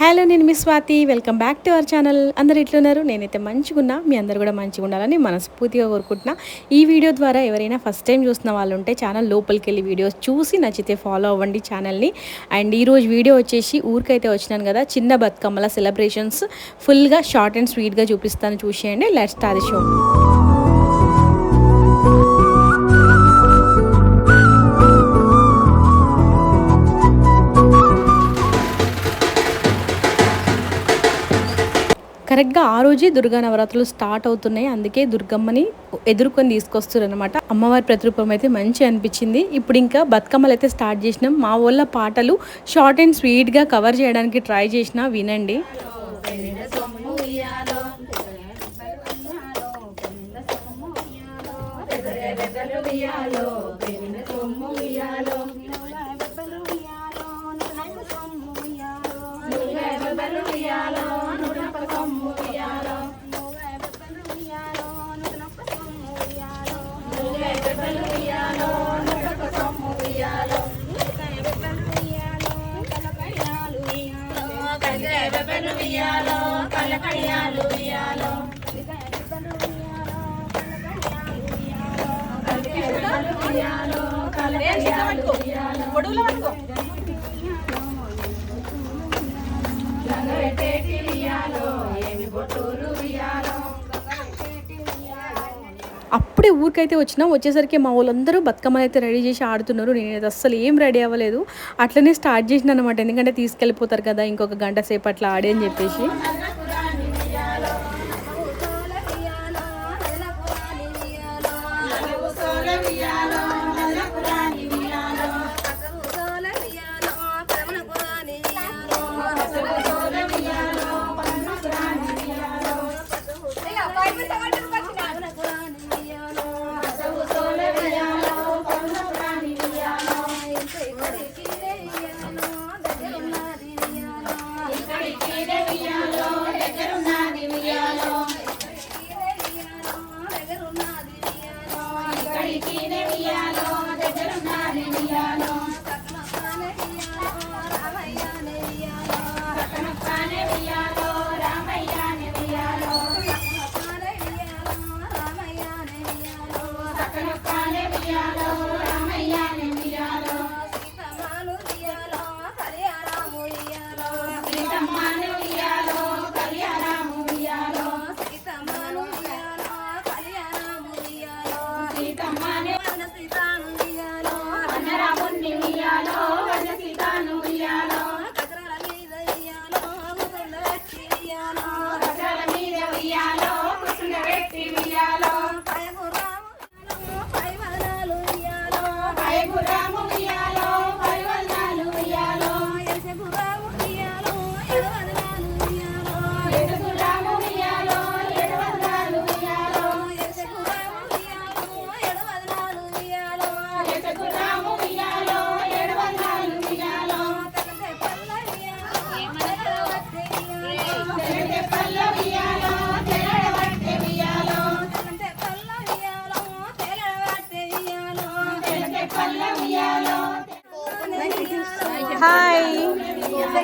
Hello నేను మీ Swathi. Welcome back to our channel. అందరు ఇట్లున్నారు నేనైతే మంచిగా ఉన్నా మీ అందరు కూడా మంచిగా ఉండాలని మనస్ఫూర్తిగా కోరుకుంటున్నా. ఈ వీడియో ద్వారా ఎవరైనా ఫస్ట్ టైం చూస్తున్న వాళ్ళు ఉంటే ఛానల్ లోపలికి వెళ్ళి వీడియోస్ చూసి నచ్చితే ఫాలో అవ్వండి ఛానల్ని. అండ్ ఈరోజు వీడియో వచ్చేసి ఊరికైతే వచ్చినాను కదా చిన్న బతుకమ్మల సెలబ్రేషన్స్ ఫుల్గా షార్ట్ అండ్ స్వీట్గా చూపిస్తాను చూసేయండి. లెట్స్ స్టార్ట్ షో కరెక్ట్గా ఆ రోజే దుర్గా నవరాత్రులు స్టార్ట్ అవుతున్నాయి. అందుకే దుర్గమ్మని ఎదుర్కొని తీసుకొస్తారు అనమాట అమ్మవారి ప్రతిరూపం అయితే మంచి అనిపించింది. ఇప్పుడు ఇంకా బతుకమ్మలు అయితే స్టార్ట్ చేసినాం. మా వాళ్ళ పాటలు షార్ట్ అండ్ స్వీట్గా కవర్ చేయడానికి ట్రై చేసిన వినండి. ఉయ్యాలో కలకడియాలు ఉయ్యాలో ఉయ్యాలో అప్పుడే ఊరికైతే వచ్చినా వచ్చేసరికి మా వాళ్ళందరూ బతుకమ్మని అయితే రెడీ చేసి ఆడుతున్నారు. నేను అస్సలు ఏం రెడీ అవ్వలేదు. అట్లనే స్టార్ట్ చేసిన అనమాట ఎందుకంటే తీసుకెళ్ళిపోతారు కదా ఇంకొక గంట సేపు అట్లా ఆడే అని చెప్పేసి.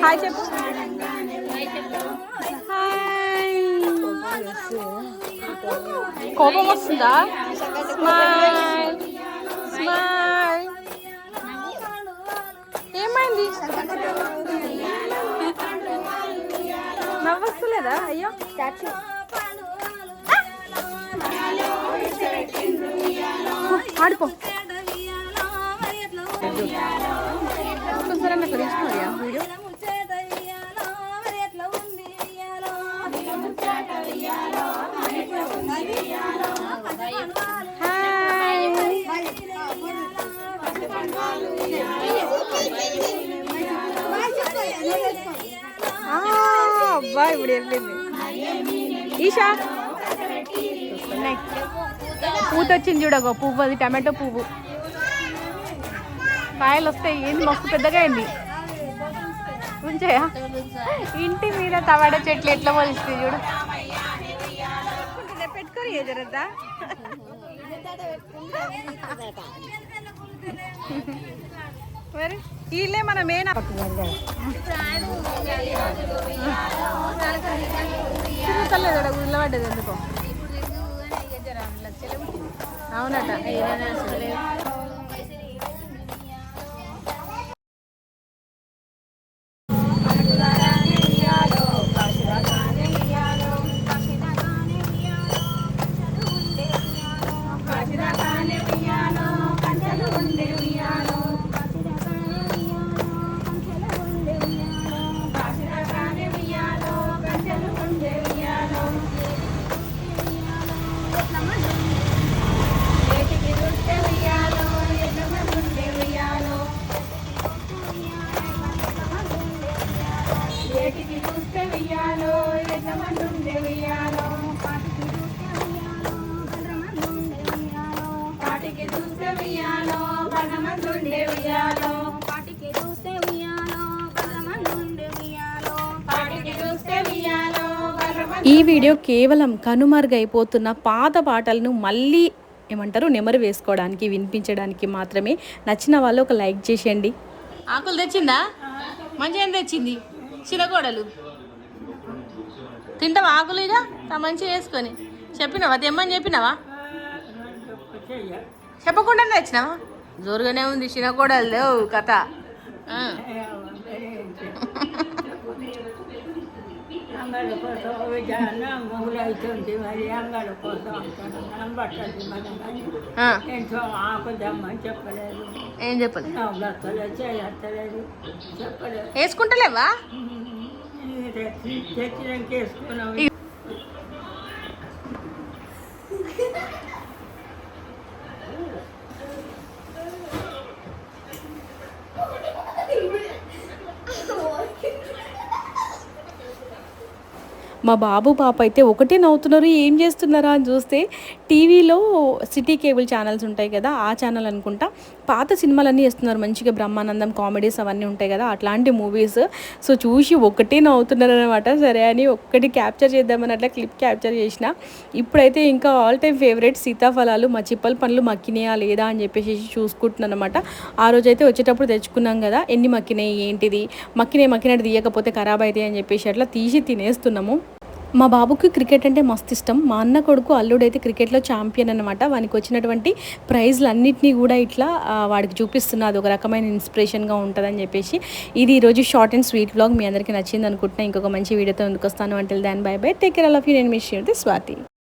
హాయ్ చెప్పు. హాయ్ కోపం వస్తుందా? స్మైల్. స్మైల్ ఏమైంది? నవ్వొస్తలేదా? అయ్యో. ఆడిపో ఒక్కసారి నాకు తీసుకోరియా వీడియో. అబ్బా ఇప్పుడు వెళ్ళింది ఈషా. పూత వచ్చింది చూడగో పువ్వు అది టమాటో పువ్వు. కాయలు వస్తాయి ఏంది? మస్తు పెద్దగా అయింది. ఉంచాయా ఇంటి మీద టమాటా చెట్లు ఎట్లా మొలుస్తాయి చూడు. పెట్టుకోరు జరద్దా? మరి వీళ్ళే మన మెయిన్ తిరుగుతలేదు ఉల్లబడ్డది ఎందుకో? అవునట. ఈ వీడియో కేవలం కనుమరుగైపోతున్న పాత పాటలను మళ్ళీ ఏమంటారు నెమరు వేసుకోవడానికి వినిపించడానికి మాత్రమే నచ్చిన వాళ్ళు ఒక లైక్ చేసేయండి. ఆకులు తెచ్చిందా? మంచిగా ఏం తెచ్చింది? చిరగోడలు తింటావా ఆకులు ఇక? తా మంచిగా వేసుకొని. చెప్పినావా? తెమ్మని చెప్పినావా? చెప్పకుండానే తెచ్చినావా? జోరుగానే ఉంది చిన్నకోడలు లేవు కథ. ఆ. అంగళ్ళ కోసం విధానం మరి అంగళ్ళ కోసం పట్టదు మనం. ఎంతో ఆకుదమ్మని చెప్పలేదు. ఏం చెప్పలే నవ్వులత్తలేదు చేయత్తలేదు చెప్పలేదు. వేసుకుంటలేవా? తెచ్చినాక మా బాబు పాప అయితే ఒకటే నవ్వుతున్నారు ఏం చేస్తున్నారా అని చూస్తే టీవీలో సిటీ కేబుల్ ఛానల్స్ ఉంటాయి కదా ఆ ఛానల్ అనుకుంటా. పాత సినిమాలన్నీ వేస్తున్నారు మంచిగా బ్రహ్మానందం కామెడీస్ అవన్నీ ఉంటాయి కదా అట్లాంటి మూవీస్. సో చూసి ఒకటే నవ్వుతున్నారు అనమాట సరే అని ఒక్కటి క్యాప్చర్ చేద్దామని అట్లా క్లిప్ క్యాప్చర్ చేసిన. ఇప్పుడైతే ఇంకా ఆల్ టైమ్ ఫేవరెట్ సీతాఫలాలు మా చిప్పల పండ్లు మక్కినాయా లేదా అని చెప్పేసి చూసుకుంటున్నాను అనమాట ఆ రోజు అయితే వచ్చేటప్పుడు తెచ్చుకున్నాం కదా ఎన్ని మక్కినాయి ఏంటిది? మక్కినాయి మక్కినట్టు తీయకపోతే ఖరాబ్ అవుతాయి అని చెప్పేసి అట్లా తీసి తినేస్తున్నాము. మా బాబుకి క్రికెట్ అంటే మస్తు ఇష్టం. మా అన్న కొడుకు అల్లుడైతే క్రికెట్లో ఛాంపియన్ అనమాట వానికి వచ్చినటువంటి ప్రైజ్లు అన్నిటినీ కూడా ఇట్లా వాడికి చూపిస్తున్నా. అది ఒక రకమైన ఇన్స్పిరేషన్గా ఉంటుందని చెప్పేసి ఇది ఈరోజు షార్ట్ అండ్ స్వీట్ బ్లాగ్ మీ అందరికీ నచ్చింది అనుకుంటున్నా. ఇంకొక మంచి వీడియోతో ఎందుకు వస్తాను అంటే దాని bye bye take care all of you నేను మిస్ స్వాతి.